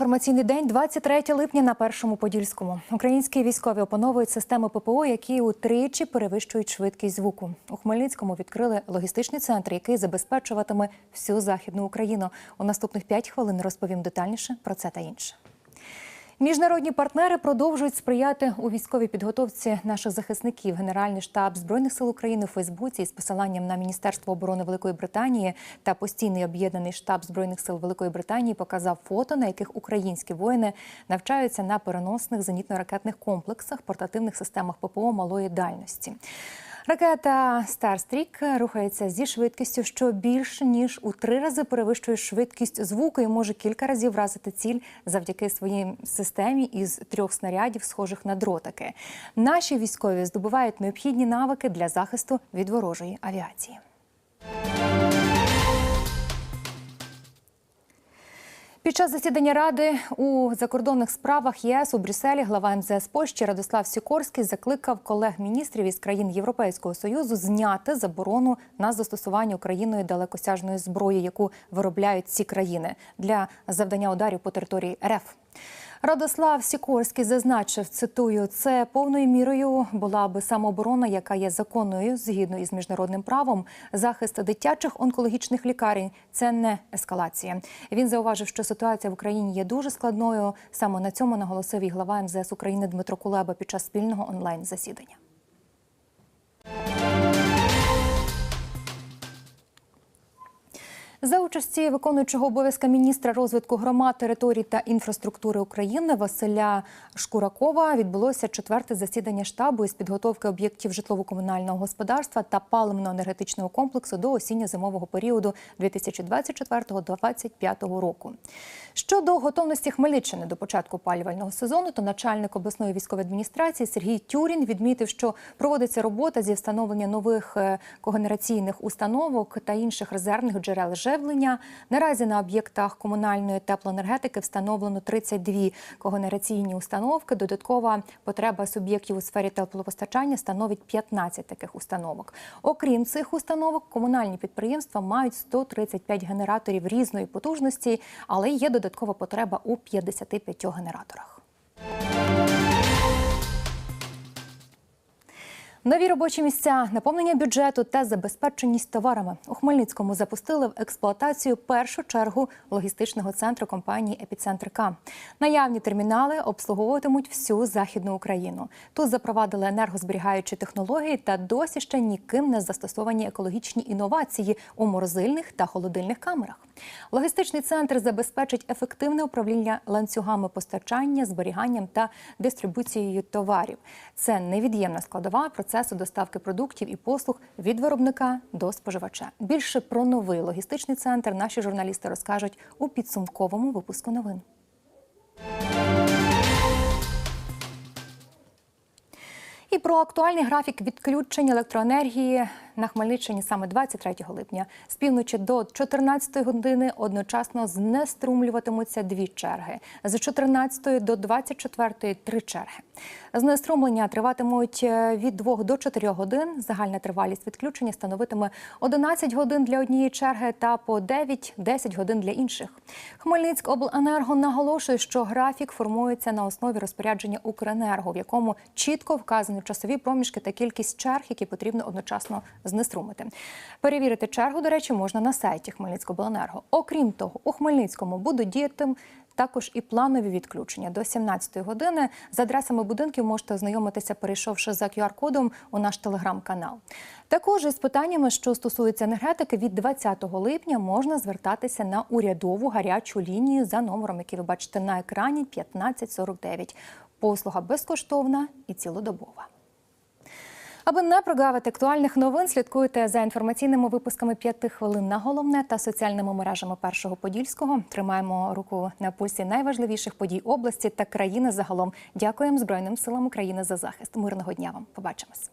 Інформаційний день 23 липня на першому подільському. Українські військові опановують системи ППО, які утричі перевищують швидкість звуку. У Хмельницькому відкрили логістичний центр, який забезпечуватиме всю західну Україну. У наступних 5 хвилин розповім детальніше про це та інше. Міжнародні партнери продовжують сприяти у військовій підготовці наших захисників. Генеральний штаб збройних сил України у Фейсбуці із посиланням на Міністерство оборони Великої Британії та постійний об'єднаний штаб збройних сил Великої Британії показав фото, на яких українські воїни навчаються на переносних зенітно-ракетних комплексах, портативних системах ППО малої дальності. Ракета Старстрік рухається зі швидкістю, що більше ніж у три рази перевищує швидкість звуку і може кілька разів вразити ціль завдяки своїй системі із трьох снарядів, схожих на дротики. Наші військові здобувають необхідні навики для захисту від ворожої авіації. Під час засідання ради у закордонних справах ЄС у Брюсселі глава МЗС Польщі Радослав Сікорський закликав колег-міністрів із країн Європейського союзу зняти заборону на застосування Україною далекосяжної зброї, яку виробляють ці країни для завдання ударів по території РФ. Радослав Сікорський зазначив, цитую, це повною мірою була би самооборона, яка є законною згідно із міжнародним правом. Захист дитячих онкологічних лікарень це не ескалація. Він зауважив, що ситуація в Україні є дуже складною. Саме на цьому наголосив і глава МЗС України Дмитро Кулеба під час спільного онлайн засідання. За участі виконуючого обов'язка міністра розвитку громад, територій та інфраструктури України Василя Шкуракова відбулося четверте засідання штабу із підготовки об'єктів житлово-комунального господарства та паливно-енергетичного комплексу до осінньо-зимового періоду 2024-2025 року. Щодо готовності Хмельниччини до початку опалювального сезону, то начальник обласної військової адміністрації Сергій Тюрін відмітив, що проводиться робота зі встановлення нових е, когенераційних установок та інших резервних джерел живлення. Наразі на об'єктах комунальної теплоенергетики встановлено 32 когенераційні установки. Додаткова потреба суб'єктів у сфері теплопостачання становить 15 таких установок. Окрім цих установок, комунальні підприємства мають 135 генераторів різної потужності, але є додаткова потреба у 55 генераторах. Нові робочі місця, наповнення бюджету та забезпеченість товарами у Хмельницькому запустили в експлуатацію першу чергу логістичного центру компанії Епіцентр К. Наявні термінали обслуговуватимуть всю західну Україну. Тут запровадили енергозберігаючі технології та досі ще ніким не застосовані екологічні інновації у морозильних та холодильних камерах. Логістичний центр забезпечить ефективне управління ланцюгами постачання, зберіганням та дистрибуцією товарів. Це невід'ємна складова процесу доставки продуктів і послуг від виробника до споживача. Більше про новий логістичний центр наші журналісти розкажуть у підсумковому випуску новин. І про актуальний графік відключень електроенергії на Хмельниччині саме 23 липня з півночі до 14 години одночасно знеструмлюватимуться дві черги. З 14 до 24 – три черги. Знеструмлення триватимуть е, від 2 до 4 годин. Загальна тривалість відключення становитиме 11 годин для однієї черги та по 9-10 годин для інших. Хмельницькобленерго наголошує, що графік формується на основі розпорядження Укренерго, в якому чітко вказані часові проміжки та кількість черг, які потрібно одночасно знеструмити. Перевірити чергу, до речі, можна на сайті Хмельницькобленерго. Окрім того, у Хмельницькому будуть діяти також і планові відключення до 17-ї години. За адресами будинків можете ознайомитися, перейшовши за QR-кодом у наш телеграм-канал. Також із питаннями, що стосуються енергетики, від 20 липня можна звертатися на урядову гарячу лінію за номером, який ви бачите на екрані 1549. Послуга безкоштовна і цілодобова. Аби не прогавити актуальних новин, слідкуйте за інформаційними випусками п'яти хвилин на головне та соціальними мережами першого подільського. Тримаємо руку на пульсі найважливіших подій області та країни загалом. Дякуємо Збройним силам України за захист. Мирного дня вам. Побачимось.